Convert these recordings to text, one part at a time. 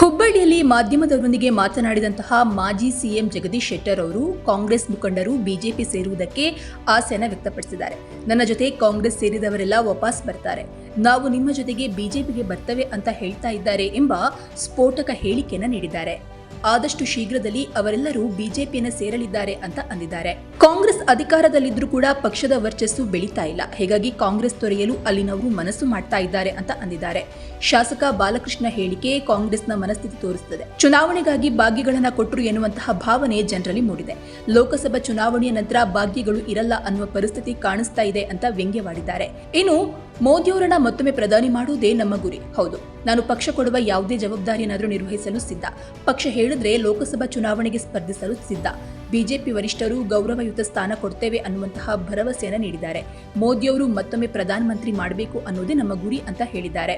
ಹುಬ್ಬಳ್ಳಿಯಲ್ಲಿ ಮಾಧ್ಯಮದವರೊಂದಿಗೆ ಮಾತನಾಡಿದಂತಹ ಮಾಜಿ ಸಿಎಂ ಜಗದೀಶ್ ಶೆಟ್ಟರ್ ಅವರು ಕಾಂಗ್ರೆಸ್ ಮುಖಂಡರು ಬಿಜೆಪಿ ಸೇರುವುದಕ್ಕೆ ಆಸೆಯನ್ನು ವ್ಯಕ್ತಪಡಿಸಿದ್ದಾರೆ. ನನ್ನ ಜೊತೆ ಕಾಂಗ್ರೆಸ್ ಸೇರಿದವರೆಲ್ಲ ವಾಪಸ್ ಬರ್ತಾರೆ. ನಾವು ನಿಮ್ಮ ಜೊತೆಗೆ ಬಿಜೆಪಿಗೆ ಬರ್ತವೆ ಅಂತ ಹೇಳ್ತಾ ಇದ್ದಾರೆ ಎಂಬ ಸ್ಫೋಟಕ ಹೇಳಿಕೆಯನ್ನು ನೀಡಿದ್ದಾರೆ. ಆದಷ್ಟು ಶೀಘ್ರದಲ್ಲಿ ಅವರೆಲ್ಲರೂ ಬಿಜೆಪಿಯನ್ನು ಸೇರಲಿದ್ದಾರೆ ಅಂತ ಅಂದಿದ್ದಾರೆ. ಕಾಂಗ್ರೆಸ್ ಅಧಿಕಾರದಲ್ಲಿದ್ದರೂ ಕೂಡ ಪಕ್ಷದ ವರ್ಚಸ್ಸು ಬೆಳೀತಾ ಇಲ್ಲ. ಹೀಗಾಗಿ ಕಾಂಗ್ರೆಸ್ ತೊರೆಯಲು ಅಲ್ಲಿನವರು ಮನಸ್ಸು ಮಾಡ್ತಾ ಇದ್ದಾರೆ ಅಂತ ಅಂದಿದ್ದಾರೆ. ಶಾಸಕ ಬಾಲಕೃಷ್ಣ ಹೇಳಿಕೆ ಕಾಂಗ್ರೆಸ್ನ ಮನಸ್ಥಿತಿ ತೋರಿಸುತ್ತದೆ ಚುನಾವಣೆಗಾಗಿ ಭಾಗ್ಯಗಳನ್ನ ಕೊಟ್ಟರು ಎನ್ನುವಂತಹ ಭಾವನೆ ಜನರಲ್ಲಿ ಮೂಡಿದೆ. ಲೋಕಸಭಾ ಚುನಾವಣೆಯ ನಂತರ ಭಾಗ್ಯಗಳು ಇರಲ್ಲ ಅನ್ನುವ ಪರಿಸ್ಥಿತಿ ಕಾಣಿಸ್ತಾ ಇದೆ ಅಂತ ವ್ಯಂಗ್ಯವಾಡಿದ್ದಾರೆ. ಇನ್ನು ಮೋದಿಯವರನ್ನ ಮತ್ತೊಮ್ಮೆ ಪ್ರಧಾನಿ ಮಾಡುವುದೇ ನಮ್ಮ ಗುರಿ. ಹೌದು, ನಾನು ಪಕ್ಷ ಕೊಡುವ ಯಾವುದೇ ಜವಾಬ್ದಾರಿಯನ್ನಾದರೂ ನಿರ್ವಹಿಸಲು ಸಿದ್ಧ. ಪಕ್ಷ ಹೇಳಿದ್ರೆ ಲೋಕಸಭಾ ಚುನಾವಣೆಗೆ ಸ್ಪರ್ಧಿಸಲು ಸಿದ್ಧ. ಬಿಜೆಪಿ ವರಿಷ್ಠರು ಗೌರವಯುತ ಸ್ಥಾನ ಕೊಡ್ತೇವೆ ಅನ್ನುವಂತಹ ಭರವಸೆಯನ್ನು ನೀಡಿದ್ದಾರೆ. ಮೋದಿಯವರು ಮತ್ತೊಮ್ಮೆ ಪ್ರಧಾನಮಂತ್ರಿ ಮಾಡಬೇಕು ಅನ್ನೋದೇ ನಮ್ಮ ಗುರಿ ಅಂತ ಹೇಳಿದ್ದಾರೆ.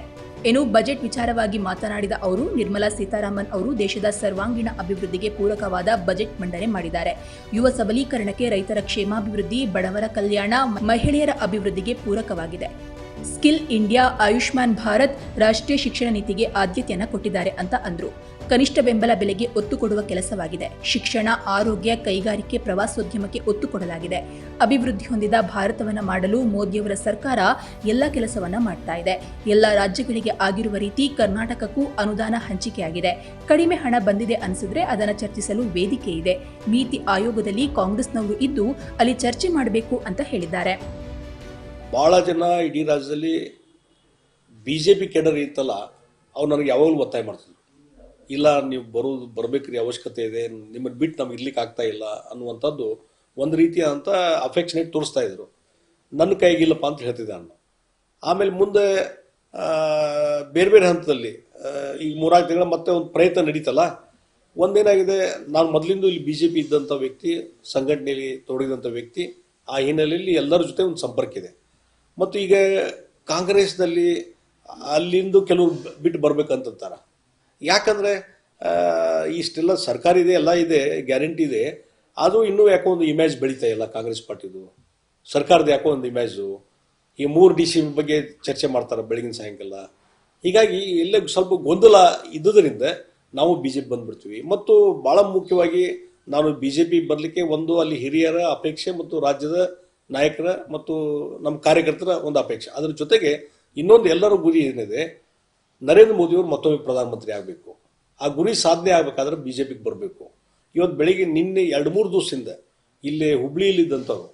ಏನು, ಬಜೆಟ್ ವಿಚಾರವಾಗಿ ಮಾತನಾಡಿದ ಅವರು, ನಿರ್ಮಲಾ ಸೀತಾರಾಮನ್ ಅವರು ದೇಶದ ಸರ್ವಾಂಗೀಣ ಅಭಿವೃದ್ಧಿಗೆ ಪೂರಕವಾದ ಬಜೆಟ್ ಮಂಡನೆ ಮಾಡಿದ್ದಾರೆ. ಯುವ ಸಬಲೀಕರಣಕ್ಕೆ ರೈತರ ಕ್ಷೇಮಾಭಿವೃದ್ಧಿ, ಬಡವರ ಕಲ್ಯಾಣ, ಮಹಿಳೆಯರ ಅಭಿವೃದ್ಧಿಗೆ ಪೂರಕವಾಗಿದೆ. ಸ್ಕಿಲ್ ಇಂಡಿಯಾ ಆಯುಷ್ಮಾನ್ ಭಾರತ್ ರಾಷ್ಟ್ರೀಯ ಶಿಕ್ಷಣ ನೀತಿಗೆ ಆದ್ಯತೆಯನ್ನು ಕೊಟ್ಟಿದ್ದಾರೆ ಅಂತ ಅಂದ್ರು. ಕನಿಷ್ಠ ಬೆಂಬಲ ಬೆಲೆಗೆ ಒತ್ತು ಕೊಡುವ ಕೆಲಸವಾಗಿದೆ. ಶಿಕ್ಷಣ, ಆರೋಗ್ಯ, ಕೈಗಾರಿಕೆ, ಪ್ರವಾಸೋದ್ಯಮಕ್ಕೆ ಒತ್ತು ಕೊಡಲಾಗಿದೆ. ಅಭಿವೃದ್ಧಿ ಹೊಂದಿದ ಭಾರತವನ್ನು ಮಾಡಲು ಮೋದಿಯವರ ಸರ್ಕಾರ ಎಲ್ಲ ಕೆಲಸವನ್ನ ಮಾಡ್ತಾ ಇದೆ. ಎಲ್ಲ ರಾಜ್ಯಗಳಿಗೆ ಆಗಿರುವ ರೀತಿ ಕರ್ನಾಟಕಕ್ಕೂ ಅನುದಾನ ಹಂಚಿಕೆಯಾಗಿದೆ. ಕಡಿಮೆ ಹಣ ಬಂದಿದೆ ಅನಿಸಿದ್ರೆ ಅದನ್ನು ಚರ್ಚಿಸಲು ವೇದಿಕೆ ಇದೆ. ನೀತಿ ಆಯೋಗದಲ್ಲಿ ಕಾಂಗ್ರೆಸ್ನವರು ಇದ್ದು ಅಲ್ಲಿ ಚರ್ಚೆ ಮಾಡಬೇಕು ಅಂತ ಹೇಳಿದ್ದಾರೆ. ಭಾಳ ಜನ ಇಡೀ ರಾಜ್ಯದಲ್ಲಿ ಬಿ ಜೆ ಪಿ ಕೆಡರ್ ಇತ್ತಲ್ಲ, ಅವ್ರು ನನಗೆ ಯಾವಾಗಲೂ ಒತ್ತಾಯ ಮಾಡ್ತಿದ್ರು. ಇಲ್ಲ, ನೀವು ಬರೋದು ಬರಬೇಕ್ರಿ, ಅವಶ್ಯಕತೆ ಇದೆ, ನಿಮ್ಮನ್ನು ಬಿಟ್ಟು ನಮ್ಗೆ ಇರ್ಲಿಕ್ಕೆ ಆಗ್ತಾ ಇಲ್ಲ ಅನ್ನುವಂಥದ್ದು ಒಂದು ರೀತಿಯಾದಂಥ ಅಫೆಕ್ಷನೇಟ್ ತೋರಿಸ್ತಾ ಇದ್ರು. ನನ್ನ ಕೈಗಿಲ್ಲಪ್ಪ ಅಂತ ಹೇಳ್ತಿದ್ದೆ ನಾನು. ಆಮೇಲೆ ಮುಂದೆ ಬೇರೆ ಬೇರೆ ಹಂತದಲ್ಲಿ ಈ ಮೂರಾರು ತಿಂಗಳ ಮತ್ತೆ ಒಂದು ಪ್ರಯತ್ನ ನಡೀತಲ್ಲ, ಒಂದೇನಾಗಿದೆ, ನಾನು ಮೊದಲಿಂದ ಇಲ್ಲಿ ಬಿ ಜೆ ಪಿ ಇದ್ದಂಥ ವ್ಯಕ್ತಿ, ಸಂಘಟನೆಯಲ್ಲಿ ತೊಡಗಿದಂಥ ವ್ಯಕ್ತಿ, ಆ ಹಿನ್ನೆಲೆಯಲ್ಲಿ ಎಲ್ಲರ ಜೊತೆ ಒಂದು ಸಂಪರ್ಕ ಇದೆ. ಮತ್ತು ಈಗ ಕಾಂಗ್ರೆಸ್ನಲ್ಲಿ ಅಲ್ಲಿಂದು ಕೆಲವರು ಬಿಟ್ಟು ಬರ್ಬೇಕಂತಾರೆ ಯಾಕಂದರೆ ಇಷ್ಟೆಲ್ಲ ಸರ್ಕಾರ ಇದೆ, ಎಲ್ಲ ಇದೆ, ಗ್ಯಾರಂಟಿ ಇದೆ. ಅದು ಇನ್ನೂ ಯಾಕೋ ಒಂದು ಇಮೇಜ್ ಬೆಳೀತಾ ಇಲ್ಲ ಕಾಂಗ್ರೆಸ್ ಪಾರ್ಟಿದು. ಸರ್ಕಾರದ ಯಾಕೋ ಒಂದು ಇಮೇಜು ಈ ಮೂರು ಡಿ ಸಿ ಬಗ್ಗೆ ಚರ್ಚೆ ಮಾಡ್ತಾರೆ ಬೆಳಗಿನ ಸಾಯಂಕಾಲ. ಹೀಗಾಗಿ ಎಲ್ಲ ಸ್ವಲ್ಪ ಗೊಂದಲ ಇದ್ದುದರಿಂದ ನಾವು ಬಿ ಜೆ ಪಿ ಬಂದ್ಬಿಡ್ತೀವಿ. ಮತ್ತು ಭಾಳ ಮುಖ್ಯವಾಗಿ ನಾನು ಬಿ ಜೆ ಪಿ ಬರಲಿಕ್ಕೆ ಒಂದು ಅಲ್ಲಿ ಹಿರಿಯರ ಅಪೇಕ್ಷೆ ಮತ್ತು ರಾಜ್ಯದ ನಾಯಕರ ಮತ್ತು ನಮ್ಮ ಕಾರ್ಯಕರ್ತರ ಒಂದು ಅಪೇಕ್ಷೆ. ಅದರ ಜೊತೆಗೆ ಇನ್ನೊಂದು ಎಲ್ಲರ ಗುರಿ ಏನಿದೆ, ನರೇಂದ್ರ ಮೋದಿಯವರು ಮತ್ತೊಮ್ಮೆ ಪ್ರಧಾನಮಂತ್ರಿ ಆಗಬೇಕು. ಆ ಗುರಿ ಸಾಧನೆ ಆಗಬೇಕಾದ್ರೆ ಬಿ ಜೆ ಪಿಗೆ ಬರಬೇಕು. ಇವತ್ತು ಬೆಳಿಗ್ಗೆ ನಿನ್ನೆ ಎರಡು ಮೂರು ದಿವಸದಿಂದ ಇಲ್ಲಿ ಹುಬ್ಳಿಯಲ್ಲಿದ್ದಂಥವ್ರು,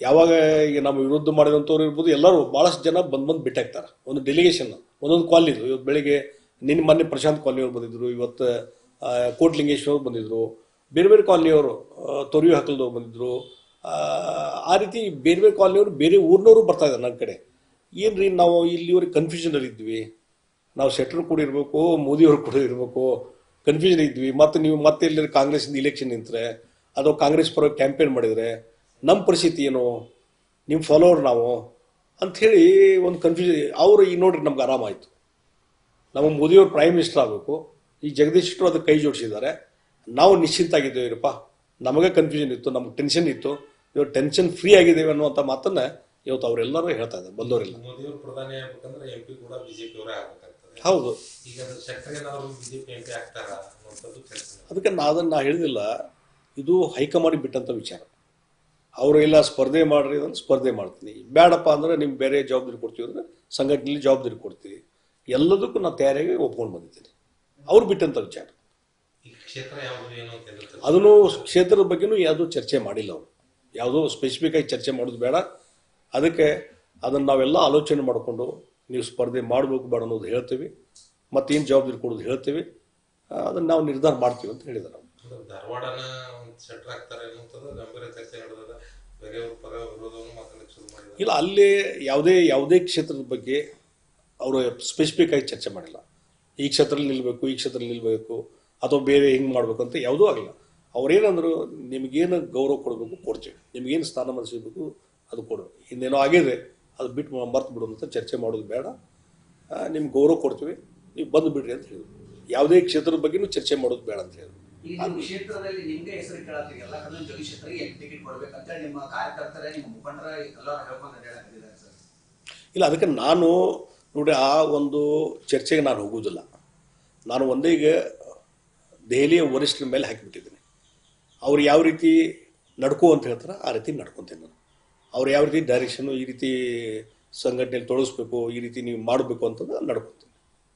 ಯಾವಾಗ ಈಗ ನಮ್ಮ ವಿರುದ್ಧ ಮಾಡಿದಂಥವ್ರು ಇರ್ಬೋದು, ಎಲ್ಲರೂ ಭಾಳಷ್ಟು ಜನ ಬಂದು ಬಂದು ಬಿಟ್ಟಾಗ್ತಾರೆ. ಒಂದು ಡೆಲಿಗೇಷನ್ ಒಂದೊಂದು ಕಾಲನಿದು ಇವತ್ತು ಬೆಳಿಗ್ಗೆ ನಿನ್ನೆ ಮೊನ್ನೆ ಪ್ರಶಾಂತ್ ಕಾಲನಿಯವರು ಬಂದಿದ್ರು, ಇವತ್ತು ಕೋಟ್ಲಿಂಗೇಶ್ವರ್ ಬಂದಿದ್ರು, ಬೇರೆ ಬೇರೆ ಕಾಲನಿಯವರು ತೊರಿಯು ಹಾಕಲ್ದವ್ರು ಬಂದಿದ್ರು ಆ, ರೀತಿ ಬೇರೆ ಬೇರೆ ಕಾಲನಿಯವರು ಬೇರೆ ಊರಿನವರು ಬರ್ತಾ ಇದ್ದಾರೆ ನನ್ನ ಕಡೆ. ಏನ್ರಿ ನಾವು ಇಲ್ಲಿವರೆಗೆ ಕನ್ಫ್ಯೂಷನಲ್ಲಿ ಇದ್ವಿ. ನಾವು ಶೆಟ್ರ್ ಕೂಡ ಇರಬೇಕು ಮೋದಿಯವರು ಕೂಡ ಇರಬೇಕು ಕನ್ಫ್ಯೂಷನ್ ಇದ್ವಿ. ಮತ್ತು ನೀವು ಮತ್ತೆ ಇಲ್ಲಿ ಕಾಂಗ್ರೆಸ್ಸಿಂದ ಇಲೆಕ್ಷನ್ ನಿಂತರೆ ಅಥವಾ ಕಾಂಗ್ರೆಸ್ ಪರ ಕ್ಯಾಂಪೇನ್ ಮಾಡಿದರೆ ನಮ್ಮ ಪರಿಸ್ಥಿತಿ ಏನು? ನಿಮ್ಮ ಫಾಲೋವರ್ ನಾವು? ಅಂಥೇಳಿ ಒಂದು ಕನ್ಫ್ಯೂಷನ್ ಅವರು ಈಗ ನೋಡ್ರಿ ನಮ್ಗೆ ಆರಾಮಾಯಿತು ನಮ್ಮ ಮೋದಿಯವರು ಪ್ರೈಮ್ ಮಿನಿಸ್ಟರ್ ಆಗಬೇಕು. ಈ ಜಗದೀಶ್ ಶೆಟ್ಟರು ಅದಕ್ಕೆ ಕೈ ಜೋಡಿಸಿದ್ದಾರೆ. ನಾವು ನಿಶ್ಚಿಂತ ಆಗಿದ್ದೇವೆರಪ್ಪ ನಮಗೆ ಕನ್ಫ್ಯೂಷನ್ ಇತ್ತು ನಮ್ಗೆ ಟೆನ್ಷನ್ ಇತ್ತು. ಇವತ್ತು ಟೆನ್ಷನ್ ಫ್ರೀ ಆಗಿದ್ದೇವೆ ಅನ್ನುವಂಥ ಮಾತನ್ನ ಇವತ್ತು ಅವರೆಲ್ಲರೂ ಹೇಳ್ತಾ ಇದ್ದಾರೆ ಬಂದವರಿಲ್ಲ. ಮೋದಿಯವರು ಪ್ರಧಾನಿ ಆಗ್ಬೇಕಂದ್ರೆ ಎಂ ಪಿ ಕೂಡ ಬಿಜೆಪಿ ಅವರೇ ಆಗ್ಬೇಕಾಗ್ತದೆ. ಹೌದು. ಈಗ ಶೆಟ್ಟರ್ ಏನಾದ್ರು ಬಿಜೆಪಿ ಎಂ ಪಿ ಆಗ್ತಾರ ಅನ್ನುವಂಥದ್ದು ಚರ್ಚೆ ಅದಕ್ಕೆ ನಾ ಅದನ್ನು ನಾ ಹೇಳಿದಿಲ್ಲ ಇದು ಹೈಕಮಾಂಡ್ ಬಿಟ್ಟಂಥ ವಿಚಾರ. ಅವರು ಇಲ್ಲ ಸ್ಪರ್ಧೆ ಮಾಡ್ರಿ ಅಂದ್ರೆ ಸ್ಪರ್ಧೆ ಮಾಡ್ತೀನಿ. ಬೇಡಪ್ಪ ಅಂದ್ರೆ ನಿಮ್ಗೆ ಬೇರೆ ಜವಾಬ್ದಾರಿ ಕೊಡ್ತೀವಿ ಅಂದ್ರೆ ಸಂಘಟನೆಯಲ್ಲಿ ಜವಾಬ್ದಾರಿ ಕೊಡ್ತೀವಿ. ಎಲ್ಲದಕ್ಕೂ ನಾನು ತಯಾರಾಗಿ ಒಪ್ಕೊಂಡು ಬಂದಿದ್ದೀನಿ. ಅವ್ರು ಬಿಟ್ಟಂಥ ವಿಚಾರ. ಅದನ್ನು ಕ್ಷೇತ್ರದ ಬಗ್ಗೆನೂ ಯಾವುದೂ ಚರ್ಚೆ ಮಾಡಿಲ್ಲ ಅವರು. ಯಾವುದೋ ಸ್ಪೆಸಿಫಿಕ್ ಆಗಿ ಚರ್ಚೆ ಮಾಡೋದು ಬೇಡ. ಅದಕ್ಕೆ ಅದನ್ನು ನಾವೆಲ್ಲ ಆಲೋಚನೆ ಮಾಡಿಕೊಂಡು ನೀವು ಸ್ಪರ್ಧೆ ಮಾಡಬೇಕು ಬೇಡ ಅನ್ನೋದು ಹೇಳ್ತೀವಿ. ಮತ್ತೇನು ಜವಾಬ್ದಾರಿ ಕೊಡೋದು ಹೇಳ್ತೀವಿ. ಅದನ್ನು ನಾವು ನಿರ್ಧಾರ ಮಾಡ್ತೀವಿ ಅಂತ ಹೇಳಿದ ನಾವು ಧಾರವಾಡನ ಒಂದು ಆಗ್ತಾರೆ ಗಂಭೀರ ಚರ್ಚೆ ಇಲ್ಲ ಅಲ್ಲಿ ಯಾವುದೇ ಯಾವುದೇ ಕ್ಷೇತ್ರದ ಬಗ್ಗೆ ಅವರು ಸ್ಪೆಸಿಫಿಕ್ ಆಗಿ ಚರ್ಚೆ ಮಾಡಿಲ್ಲ. ಈ ಕ್ಷೇತ್ರದಲ್ಲಿ ನಿಲ್ಲಬೇಕು ಈ ಕ್ಷೇತ್ರದಲ್ಲಿ ನಿಲ್ಲಬೇಕು ಅಥವಾ ಬೇರೆ ಹಿಂಗೆ ಮಾಡಬೇಕು ಅಂತ ಯಾವುದೂ ಆಗಿಲ್ಲ. ಅವ್ರೇನಂದ್ರು ನಿಮಗೇನು ಗೌರವ ಕೊಡಬೇಕು ಕೊಡ್ತೀವಿ. ನಿಮಗೇನು ಸ್ಥಾನಮಾನ ಸಿಗಬೇಕು ಅದು ಕೊಡು ಇನ್ನೇನೋ ಆಗಿದೆ ಅದು ಬಿಟ್ಟು ಮರ್ತು ಬಿಡು ಅಂತ ಚರ್ಚೆ ಮಾಡೋದು ಬೇಡ. ನಿಮ್ಗೆ ಗೌರವ ಕೊಡ್ತೀವಿ. ನೀವು ಬಂದು ಬಿಡ್ರಿ ಅಂತ ಹೇಳಿದ್ರು. ಯಾವುದೇ ಕ್ಷೇತ್ರದ ಬಗ್ಗೆನೂ ಚರ್ಚೆ ಮಾಡೋದು ಬೇಡ ಅಂತ ಹೇಳಿದ್ರು. ಇಲ್ಲ ಅದಕ್ಕೆ ನಾನು ನೋಡಿ ಆ ಒಂದು ಚರ್ಚೆಗೆ ನಾನು ಹೋಗುವುದಿಲ್ಲ. ನಾನು ಒಂದೇ ಈಗ ದೆಹಲಿಯ ವರಿಷ್ಠರ ಮೇಲೆ ಹಾಕಿಬಿಟ್ಟಿದ್ದೀನಿ. ಅವ್ರು ಯಾವ ರೀತಿ ನಡ್ಕೋ ಅಂತ ಹೇಳ್ತಾರೆ ಆ ರೀತಿ ನಡ್ಕೊತೇನೆ ನಾನು. ಅವ್ರು ಯಾವ ರೀತಿ ಡೈರೆಕ್ಷನ್ ಈ ರೀತಿ ಸಂಘಟನೆಯಲ್ಲಿ ತೊಡಗಿಸ್ಬೇಕು, ಈ ರೀತಿ ನೀವು ಮಾಡಬೇಕು ಅಂತಂದ್ರೆ ನಡ್ಕೊತೀನಿ.